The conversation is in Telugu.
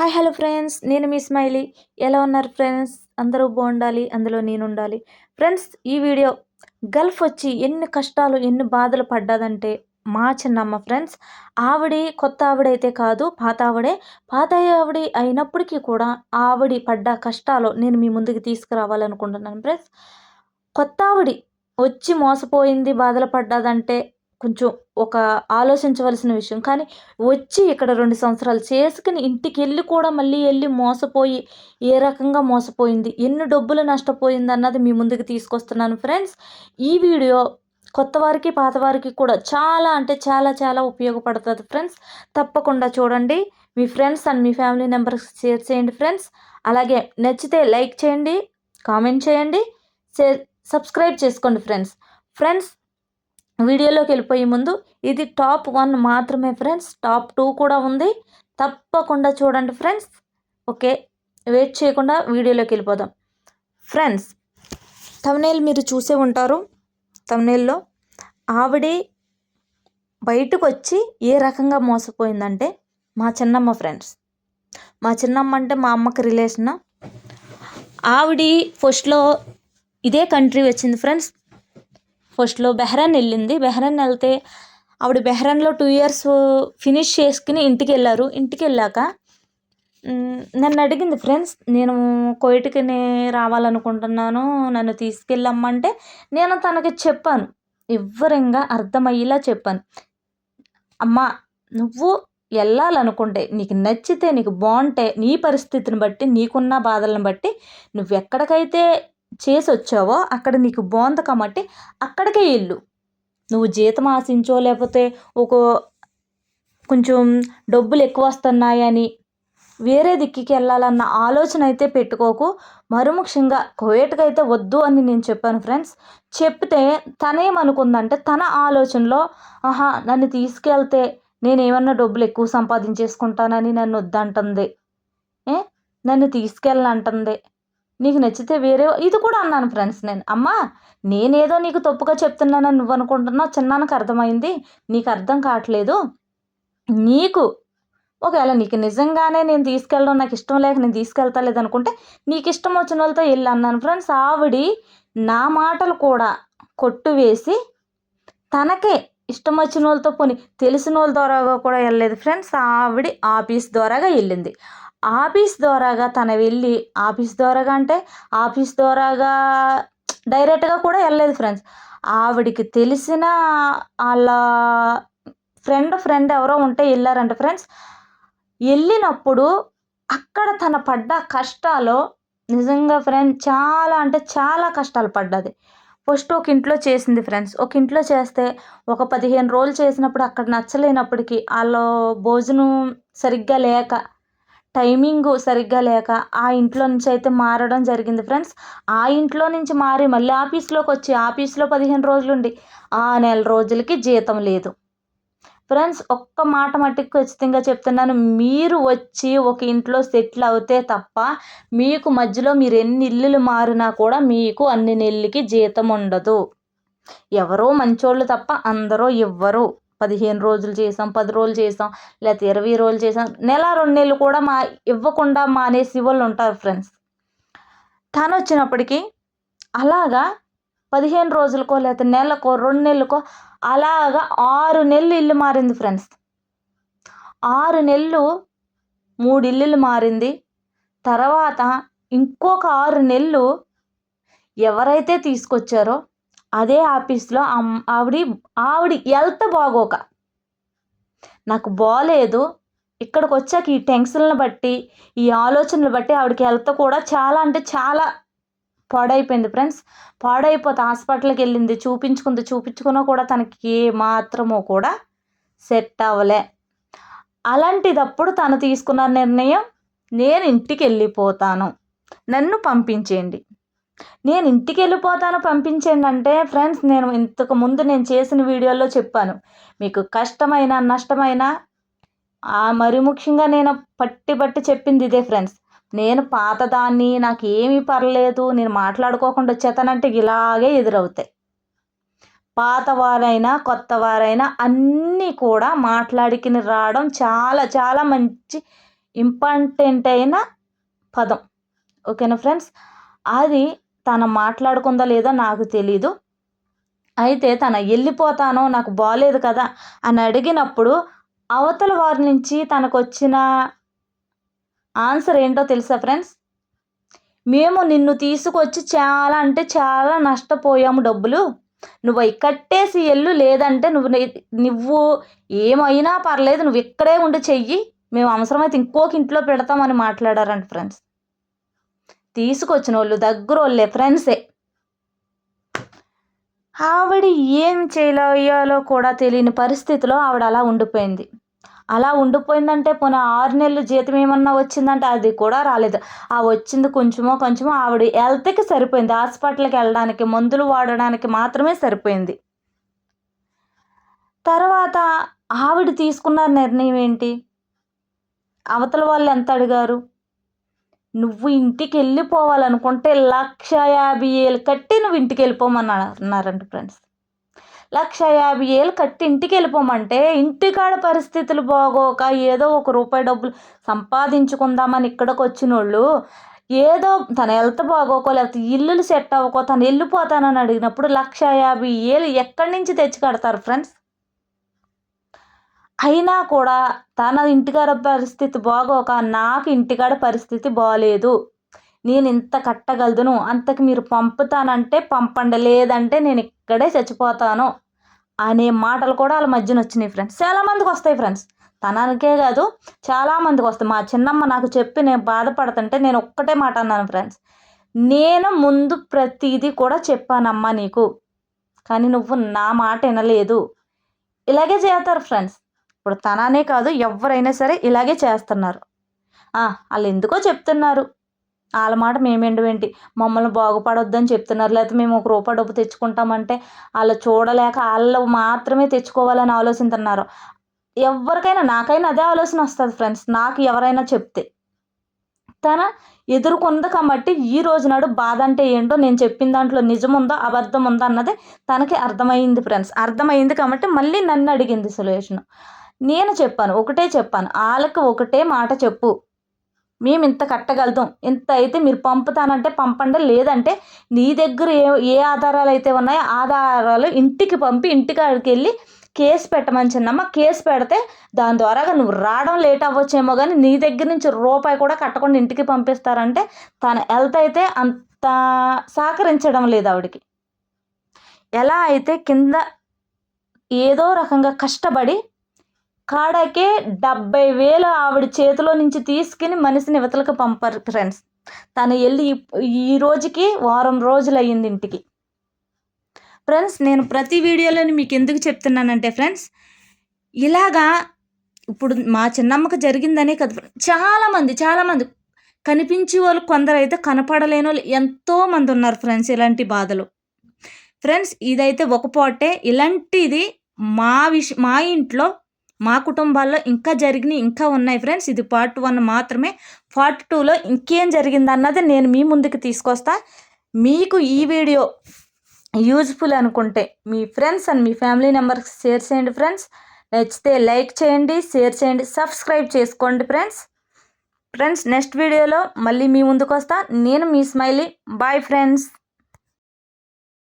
హాయ్ హలో ఫ్రెండ్స్ నేను మీ స్మైలీ. ఎలా ఉన్నారు ఫ్రెండ్స్ అందరూ బాగుండాలి. అందులో నేను ఉండాలి ఫ్రెండ్స్ ఈ వీడియో గల్ఫ్ వచ్చి ఎన్ని కష్టాలు ఎన్ని బాధలు పడ్డదంటే మా చిన్నమ్మ ఫ్రెండ్స్ ఆవిడి కొత్త ఆవిడైతే కాదు పాత ఆవిడే. పాత ఆవిడ అయినప్పటికీ కూడా ఆవిడి పడ్డ కష్టాలు నేను మీ ముందుకు తీసుకురావాలనుకుంటున్నాను ఫ్రెండ్స్ కొత్త ఆవిడి వచ్చి మోసపోయింది బాధలు పడ్డదంటే కొంచెం ఒక ఆలోచించవలసిన విషయం. కానీ వచ్చి ఇక్కడ రెండు సంవత్సరాలు చేసుకుని ఇంటికి వెళ్ళి కూడా మళ్ళీ వెళ్ళి మోసపోయి ఏ రకంగా మోసపోయింది? ఎన్ని డబ్బులు నష్టపోయింది అన్నది మీ ముందుకు తీసుకొస్తున్నాను ఫ్రెండ్స్. ఈ వీడియో కొత్త వారికి పాత వారికి కూడా చాలా అంటే చాలా చాలా ఉపయోగపడుతుంది ఫ్రెండ్స్. తప్పకుండా చూడండి. మీ ఫ్రెండ్స్ అండ్ మీ ఫ్యామిలీ మెంబర్స్ షేర్ చేయండి ఫ్రెండ్స్. అలాగే నచ్చితే లైక్ చేయండి కామెంట్ చేయండి షేర్ సబ్స్క్రైబ్ చేసుకోండి ఫ్రెండ్స్. ఫ్రెండ్స్ వీడియోలోకి వెళ్ళిపోయే ముందు ఇది టాప్ వన్ మాత్రమే ఫ్రెండ్స్. టాప్ టూ కూడా ఉంది. తప్పకుండా చూడండి ఫ్రెండ్స్. ఓకే వెయిట్ చేయకుండా వీడియోలోకి వెళ్ళిపోదాం. ఫ్రెండ్స్ తమ్నేల్ మీరు చూసే ఉంటారు తమ్నేల్లో. ఆవిడే బయటకు వచ్చి ఏ రకంగా మోసపోయిందంటే మా చిన్నమ్మ ఫ్రెండ్స్. మా చిన్నమ్మ అంటే మా అమ్మకి రిలేషన్. ఆవిడ ఫస్ట్లో ఇదే కంట్రీ వచ్చింది ఫ్రెండ్స్. ఫస్ట్లో బెహ్రాన్ వెళ్ళింది. బెహ్రాన్ వెళ్తే ఆవిడ బెహ్రాన్లో టూ ఇయర్స్ ఫినిష్ చేసుకుని ఇంటికి వెళ్ళారు. ఇంటికి వెళ్ళాక నన్ను అడిగింది ఫ్రెండ్స్ నేను కోయిట్కి రావాలనుకుంటున్నాను. నన్ను తీసుకెళ్ళమ్మంటే నేను తనకి చెప్పాను. వివరంగా అర్థమయ్యేలా చెప్పాను. అమ్మా నువ్వు వెళ్ళాలనుకుంటే నీకు నచ్చితే నీకు బాగుంటే నీ పరిస్థితిని బట్టి నీకున్న బాధలను బట్టి నువ్వు ఎక్కడికైతే చేసి వచ్చావో అక్కడ నీకు బాగుంది కాబట్టి అక్కడికే వెళ్ళు నువ్వు జీతం ఆశించో లేకపోతే ఒక కొంచెం డబ్బులు ఎక్కువ వస్తున్నాయని వేరే దిక్కుకి వెళ్ళాలన్న ఆలోచన అయితే పెట్టుకోకు. మరుముఖ్యంగా కోయేట్కి అయితే వద్దు అని నేను చెప్పాను ఫ్రెండ్స్. చెప్తే తనేమనుకుందంటే తన ఆలోచనలో ఆహా నన్ను తీసుకెళ్తే నేను ఏమన్నా డబ్బులు ఎక్కువ సంపాదించేసుకుంటానని నన్ను వద్దంటుంది. ఏ? నన్ను తీసుకెళ్ళంటుంది నీకు నచ్చితే వేరే ఇది కూడా అన్నాను ఫ్రెండ్స్ నేను. అమ్మా నేనేదో నీకు తప్పుగా చెప్తున్నానని నువ్వు అనుకుంటున్నావు చిన్నానికి అర్థమైంది నీకు అర్థం కావట్లేదు. నీకు ఒకవేళ నీకు నిజంగానే నేను తీసుకెళ్ళడం నాకు ఇష్టం లేక నేను తీసుకెళ్తా లేదనుకుంటే నీకు ఇష్టం వచ్చిన వాళ్ళతో వెళ్ళి అన్నాను ఫ్రెండ్స్ ఆవిడి నా మాటలు కూడా కొట్టు వేసి తనకే ఇష్టం వచ్చిన వాళ్ళతో పోని తెలిసిన వాళ్ళ ద్వారాగా కూడా వెళ్ళలేదు ఫ్రెండ్స్ ఆవిడ ఆఫీస్ ద్వారాగా వెళ్ళింది. ఆఫీస్ ద్వారాగా తన వెళ్ళి ఆఫీస్ ద్వారాగా అంటే ఆఫీస్ ద్వారాగా డైరెక్ట్గా కూడా వెళ్ళలేదు ఫ్రెండ్స్. ఆవిడికి తెలిసిన వాళ్ళ ఫ్రెండ్ ఫ్రెండ్ ఎవరో ఉంటే వెళ్ళారంట ఫ్రెండ్స్. వెళ్ళినప్పుడు అక్కడ తన పడ్డ కష్టాలు నిజంగా ఫ్రెండ్ చాలా అంటే చాలా కష్టాలు పడ్డది. ఫస్ట్ ఒక ఇంట్లో చేసింది ఫ్రెండ్స్. ఒక ఇంట్లో చేస్తే ఒక పదిహేను రోజులు చేసినప్పుడు అక్కడ నచ్చలేనప్పటికీ వాళ్ళు భోజనం సరిగ్గా లేక టైమింగ్ సరిగ్గా లేక ఆ ఇంట్లో నుంచి అయితే మారడం జరిగింది ఫ్రెండ్స్. ఆ ఇంట్లో నుంచి మారి మళ్ళీ ఆఫీస్లోకి వచ్చి ఆఫీస్లో పదిహేను రోజులు ఉండి ఆ నెల రోజులకి జీతం లేదు. ఫ్రెండ్స్ ఒక్క మాట మట్టికి ఖచ్చితంగా చెప్తున్నాను. మీరు వచ్చి ఒక ఇంట్లో సెటిల్ అవుతే తప్ప మీకు మధ్యలో మీరు ఎన్ని ఇల్లులు మారినా కూడా మీకు అన్ని నెలలకి జీతం ఉండదు. ఎవరో మంచోళ్ళు తప్ప అందరూ ఇవ్వరు పదిహేను రోజులు చేసాం పది రోజులు చేసాం లేకపోతే ఇరవై రోజులు చేసాం. నెల రెండు నెలలు కూడా మా ఇవ్వకుండా మానేసి వాళ్ళు ఉంటారు ఫ్రెండ్స్ తను వచ్చినప్పటికీ అలాగా పదిహేను రోజులకో లేకపోతే నెలకో రెండు నెలలకో అలాగా ఆరు నెలలు ఇల్లు మారింది ఫ్రెండ్స్ ఆరు నెలలు మూడు ఇల్లులు మారింది. తర్వాత ఇంకొక ఆరు నెలలు ఎవరైతే తీసుకొచ్చారో అదే ఆఫీస్లో ఆవిడ ఆవిడ హెల్త్ బాగోక. నాకు బాగాలేదు ఇక్కడికి వచ్చాక ఈ టెన్షన్లను బట్టి ఈ ఆలోచనలు బట్టి ఆవిడకి హెల్త్ కూడా చాలా అంటే చాలా పాడైపోయింది ఫ్రెండ్స్. పాడైపోతే హాస్పిటల్కి వెళ్ళింది చూపించుకుంది చూపించుకున్నా కూడా తనకి ఏ మాత్రమో కూడా సెట్ అవ్వలే. అలాంటిదప్పుడు తను తీసుకున్న నిర్ణయం నేను ఇంటికి వెళ్ళిపోతాను. నన్ను పంపించేయండి. నేను ఇంటికి వెళ్ళిపోతాను పంపించండి అంటే ఫ్రెండ్స్ నేను ఇంతకు ముందు నేను చేసిన వీడియోలో చెప్పాను. మీకు కష్టమైన నష్టమైన మరి ముఖ్యంగా నేను పట్టి పట్టి చెప్పింది ఇదే ఫ్రెండ్స్. నేను పాతదాన్ని నాకు ఏమీ పర్లేదు నేను మాట్లాడుకోకుండా వచ్చేతానంటే ఇలాగే ఎదురవుతాయి. పాతవారైనా కొత్తవారైనా అన్నీ కూడా మాట్లాడికి రావడం చాలా చాలా మంచి ఇంపార్టెంట్ అయిన పదం. ఓకేనా ఫ్రెండ్స్? అది తను మాట్లాడుకుందా లేదో నాకు తెలీదు. అయితే తన వెళ్ళిపోతాను నాకు బాగాలేదు కదా అని అడిగినప్పుడు అవతల వారి నుంచి తనకు వచ్చిన ఆన్సర్ ఏంటో తెలుసా ఫ్రెండ్స్? మేము నిన్ను తీసుకొచ్చి చాలా అంటే చాలా నష్టపోయాము డబ్బులు. నువ్వు కట్టేసి ఎల్లు లేదంటే నువ్వు నువ్వు ఏమైనా పర్లేదు నువ్వు ఇక్కడే ఉండి చెయ్యి. మేము అవసరమైతే ఇంకొక ఇంట్లో పెడతామని మాట్లాడారంట ఫ్రెండ్స్. తీసుకొచ్చిన వాళ్ళు దగ్గర వాళ్ళే ఫ్రెండ్సే. ఆవిడ ఏం చేయాలో కూడా తెలియని పరిస్థితిలో ఆవిడ అలా ఉండిపోయింది. అలా ఉండిపోయిందంటే పోనీ ఆరు నెలలు జీతం ఏమన్నా వచ్చిందంటే అది కూడా రాలేదు. ఆ వచ్చింది కొంచెమో కొంచెమో ఆవిడ హెల్త్కి సరిపోయింది. హాస్పిటల్కి వెళ్ళడానికి మందులు వాడడానికి మాత్రమే సరిపోయింది. తర్వాత ఆవిడ తీసుకున్న నిర్ణయం ఏంటి? అవతల వాళ్ళు ఎంత అడిగారు? నువ్వు ఇంటికి వెళ్ళిపోవాలనుకుంటే లక్ష యాభై ఏళ్ళు కట్టి నువ్వు ఇంటికి వెళ్ళిపోమని అన్నారంట ఫ్రెండ్స్. లక్ష యాభై ఏళ్ళు కట్టి ఇంటికి వెళ్ళిపోమంటే ఇంటికాడ పరిస్థితులు బాగోక ఏదో ఒక రూపాయి డబ్బులు సంపాదించుకుందామని ఇక్కడికి వచ్చిన వాళ్ళు ఏదో తన హెల్త్ బాగోకో లేకపోతే ఇల్లులు సెట్ అవ్వకో తను వెళ్ళిపోతానని అడిగినప్పుడు లక్ష యాభై ఏళ్ళు ఎక్కడి నుంచి తెచ్చి కడతారు ఫ్రెండ్స్? అయినా కూడా తన ఇంటికాడ పరిస్థితి బాగోక నాకు ఇంటికాడ పరిస్థితి బాగలేదు నేను ఇంత కట్టగలదును అంతకు మీరు పంపుతానంటే పంపండి లేదంటే నేను ఇక్కడే చచ్చిపోతాను అనే మాటలు కూడా వాళ్ళ మధ్యన వచ్చినాయి ఫ్రెండ్స్ చాలామందికి వస్తాయి ఫ్రెండ్స్ తనకే కాదు చాలామందికి వస్తాయి. మా చిన్నమ్మ నాకు చెప్పి నేను బాధపడుతుంటే నేను ఒక్కటే మాట అన్నాను ఫ్రెండ్స్ నేను ముందు ప్రతిదీ కూడా చెప్పానమ్మా నీకు కానీ నువ్వు నా మాట వినలేదు. ఇలాగే చేస్తారు ఫ్రెండ్స్ ఇప్పుడు తననే కాదు ఎవరైనా సరే ఇలాగే చేస్తున్నారు. వాళ్ళు ఎందుకో చెప్తున్నారు. వాళ్ళ మాట మేమెండువేంటి మమ్మల్ని బాగుపడొద్దని చెప్తున్నారు. లేకపోతే మేము ఒక రూపాయి డబ్బు తెచ్చుకుంటామంటే వాళ్ళు చూడలేక వాళ్ళు మాత్రమే తెచ్చుకోవాలని ఆలోచిస్తున్నారు. ఎవరికైనా నాకైనా అదే ఆలోచన వస్తుంది ఫ్రెండ్స్. నాకు ఎవరైనా చెప్తే. తన ఎదుర్కొంది కాబట్టి ఈ రోజు నాడు బాధ అంటే ఏంటో నేను చెప్పిన దాంట్లో నిజం ఉందో అబద్ధం ఉందో అన్నది తనకి అర్థమైంది ఫ్రెండ్స్. అర్థమైంది కాబట్టి మళ్ళీ నన్ను అడిగింది సొల్యూషన్ నేను చెప్పాను ఒకటే చెప్పాను. వాళ్ళకి ఒకటే మాట చెప్పు. మేము ఇంత కట్టగలుగుతాం ఇంత అయితే మీరు పంపుతానంటే పంపండి. లేదంటే నీ దగ్గర ఏ ఏ ఆధారాలు అయితే ఉన్నాయో ఆధారాలు ఇంటికి పంపి ఇంటికాడికి వెళ్ళి కేసు పెట్టమని చిన్నమ్మ. కేసు పెడితే దాని ద్వారాగా నువ్వు రావడం లేట్ అవ్వచ్చేమో కానీ నీ దగ్గర నుంచి రూపాయి కూడా కట్టకుండా ఇంటికి పంపిస్తారంటే తన హెల్త్ అయితే అంత సహకరించడం లేదు ఆవిడకి. ఎలా అయితే కింద ఏదో రకంగా కష్టపడి కాడకే డెబ్బై వేలు ఆవిడ చేతిలో నుంచి తీసుకుని మనిషిని ఇవతలకు పంపారు ఫ్రెండ్స్ తను వెళ్ళి ఈ రోజుకి వారం రోజులు అయ్యింది ఇంటికి. ఫ్రెండ్స్ నేను ప్రతి వీడియోలోని మీకు ఎందుకు చెప్తున్నానంటే ఫ్రెండ్స్ ఇలాగా ఇప్పుడు మా చిన్నమ్మకు జరిగిందనే కదా చాలామంది చాలామంది కనిపించే వాళ్ళు కొందరైతే కనపడలేని వాళ్ళు ఎంతోమంది ఉన్నారు ఫ్రెండ్స్ ఇలాంటి బాధలు. ఫ్రెండ్స్ ఇదైతే ఒక పోటే ఇలాంటిది మా విష మా ఇంట్లో మా కుటుంబాల్లో ఇంకా జరిగినాయి ఇంకా ఉన్నాయి ఫ్రెండ్స్ ఇది పార్ట్ వన్ మాత్రమే. పార్ట్ టూలో ఇంకేం జరిగింది అన్నది నేను మీ ముందుకు తీసుకొస్తా. మీకు ఈ వీడియో యూజ్ఫుల్ అనుకుంటే మీ ఫ్రెండ్స్ అండ్ మీ ఫ్యామిలీ మెంబర్స్ షేర్ చేయండి ఫ్రెండ్స్ నచ్చితే లైక్ చేయండి షేర్ చేయండి సబ్స్క్రైబ్ చేసుకోండి ఫ్రెండ్స్ ఫ్రెండ్స్ నెక్స్ట్ వీడియోలో మళ్ళీ మీ ముందుకు వస్తా నేను మీ స్మైలీ బాయ్ ఫ్రెండ్స్